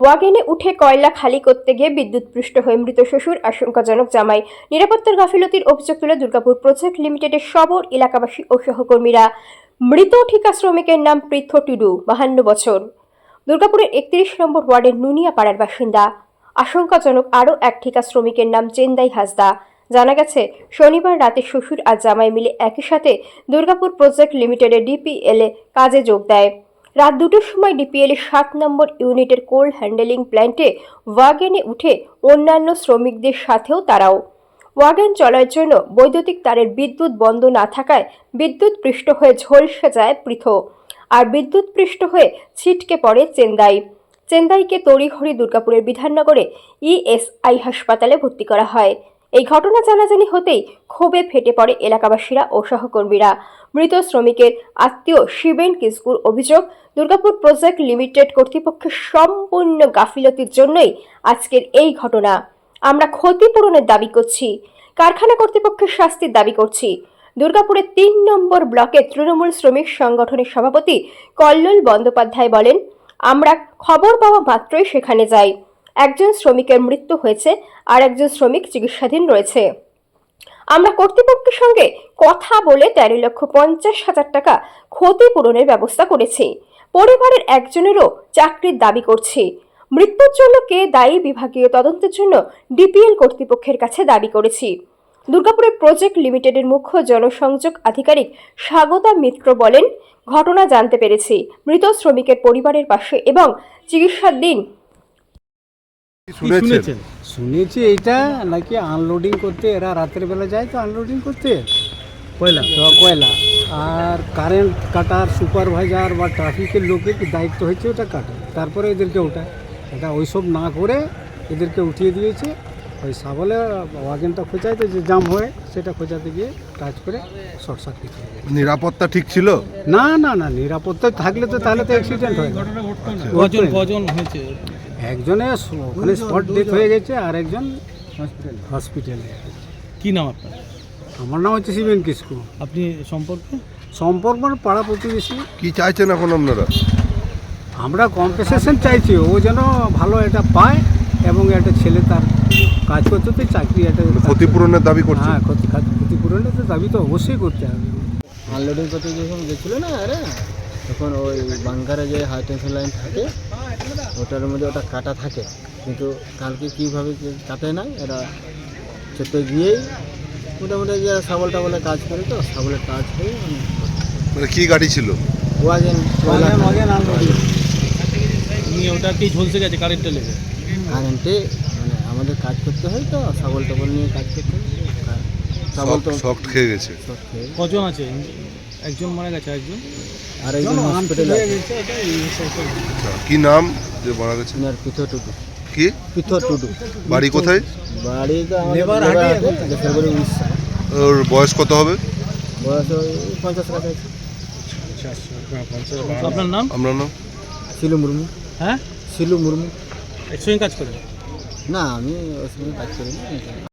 ওয়াগেনে উঠে কয়লা খালি করতে গিয়ে বিদ্যুৎপৃষ্ট হয়ে মৃত শ্বশুর, আশঙ্কাজনক জামাই। নিরাপত্তার গাফিলতির অভিযোগ তুলে দুর্গাপুর প্রজেক্ট লিমিটেডের সবর এলাকাবাসী ও সহকর্মীরা। মৃত ঠিকা শ্রমিকের নাম পৃথ টুডু, বাহান্ন বছর। দুর্গাপুরের একত্রিশ নম্বর ওয়ার্ডের নুনিয়া পাড়ার বাসিন্দা। আশঙ্কাজনক আরও এক ঠিকা শ্রমিকের নাম চেন্দাই হাসদা। জানা গেছে, শনিবার রাতে শ্বশুর আর জামাই মিলে একই সাথে দুর্গাপুর প্রজেক্ট লিমিটেডের ডিপিএল কাজে যোগ দেয়। রাত দুটোর সময় ডিপিএল এর সাত নম্বর ইউনিটের কোল্ড হ্যান্ডেলিং প্ল্যান্টে ওয়াগেনে উঠে অন্যান্য শ্রমিকদের সাথেও তারাও। ওয়াগন চলার জন্য বৈদ্যুতিক তারের বিদ্যুৎ বন্ধ না থাকায় বিদ্যুৎ পৃষ্ঠ হয়ে ঝলসে যায় পৃথ আর বিদ্যুৎ পৃষ্ঠ হয়ে ছিটকে পড়ে চেন্দাই চেন্দাইকে তড়িঘড়ি দুর্গাপুরের বিধাননগরে ইএসআই হাসপাতালে ভর্তি করা হয়। এই ঘটনা জানাজানি হতেই ক্ষোভে ফেটে পড়ে এলাকাবাসীরা ও সহকর্মীরা। মৃত শ্রমিকের আত্মীয় শিবেন কিসকুর অভিযোগ, দুর্গাপুর প্রজেক্ট লিমিটেড কর্তৃপক্ষের সম্পূর্ণ গাফিলতির জন্যই আজকের এই ঘটনা। আমরা ক্ষতিপূরণের দাবি করছি, কারখানা কর্তৃপক্ষের শাস্তির দাবি করছি। দুর্গাপুরের তিন নম্বর ব্লকে তৃণমূল শ্রমিক সংগঠনের সভাপতি কল্লোল বন্দ্যোপাধ্যায় বলেন, আমরা খবর পাওয়া মাত্রই সেখানে যাই। একজন শ্রমিকের মৃত্যু হয়েছে আর একজন শ্রমিক চিকিৎসাধীন রয়েছে। আমরা কর্তৃপক্ষের সঙ্গে কথা বলে তেরো লক্ষ পঞ্চাশ হাজার টাকা ক্ষতিপূরণের ব্যবস্থা করেছি। পরিবারের একজনেরও চাকরির দাবি করছি। মৃত্যুর জন্য কে দায়ী বিভাগীয় তদন্তের জন্য ডিপিএল কর্তৃপক্ষের কাছে দাবি করেছি। দুর্গাপুরের প্রজেক্ট লিমিটেডের মুখ্য জনসংযোগ আধিকারিক স্বাগতা মিত্র বলেন, ঘটনা জানতে পেরেছি। মৃত শ্রমিকের পরিবারের পাশে এবং চিকিৎসার দিন শুনেছেন? শুনেছি এটা নাকি আনলোডিং করতে এরা রাতের বেলা যায় তো আনলোডিং করতে? কয়লা? তো কয়লা। আর কারেন্ট কাটার সুপারভাইজার বা ট্রাফিকের লোকের দায়িত্ব হচ্ছে ওটা কাটা? তারপরে এদেরকে ওটা এটা ওইসব না করে এদেরকে উঠিয়ে দিয়েছে। ওই সাবলে ওয়াগেনটা খোঁচাইতে যে জাম হয়ে সেটা খোঁচাতে গিয়ে টাচ করে শর্ট সার্কিট হয়ে গেছে। নিরাপত্তা ঠিক ছিল? না না না নিরাপত্তা থাকলে তো তাহলে তো অ্যাক্সিডেন্ট হয় কজন কজন হয়েছে? একজনে ওখানে স্পট ডেথ হয়ে গেছে আর একজন হসপিটালে কি নাম আপনার? আমার নাম হচ্ছে শিবেন কিসকু। আপনি সম্পর্কে? সম্পর্ক মানে পাড়া প্রতিবেশী। কি চাইছেন এখন আপনারা? আমরা কম্পেসেশন চাইছি ও যেন ভালো এটা পায় এবং একটা ছেলে তার কাজ করতে তো চাকরি একটা ক্ষতিপূরণের দাবি করছেন হ্যাঁ ক্ষতি ক্ষতিপূরণের তো দাবি তো অবশ্যই করতে হবে। আনলোডিং করতে যখন গেছিল না আরে তখন ওই বাঙ্কারে যে হাই টেনশন লাইন থাকে ওটার মধ্যে ওটা কাটা থাকে। কিন্তু কালকে কীভাবে কাটে না এরা চেপে গিয়েই মোটামুটি যে সাবল টাবলে কাজ করে তো সাবলের কাজ করে মানে কী গাড়ি ছিল? ওয়াগেন নিয়ে ওটা কি ঝলসে গেছে কারেন্টে লেগে? কারেন্টে মানে আমাদের কাজ করতে হয় তো সাবল টাবল নিয়ে কাজ করতে হয়। সাবল তো সফট খেয়ে গেছে। কজন আছে? একজন মারা গেছে একজন আর একজন হসপিটালে কি নাম? যে মারা গেছে? আর পিথর টুডু। কি? পিথর টুডু। বাড়ি কোথায়? বাড়ি তো আমাদের উড়িষ্যা। ওর বয়স কত হবে? বয়স ওই পঞ্চাশ কাছাকাছি। আপনার নাম? আপনার নাম? শিলু মুর্মু। হ্যাঁ? শিলু মুর্মু। একসঙ্গে কাজ করেন না আমি ওর সঙ্গে কাজ করি না।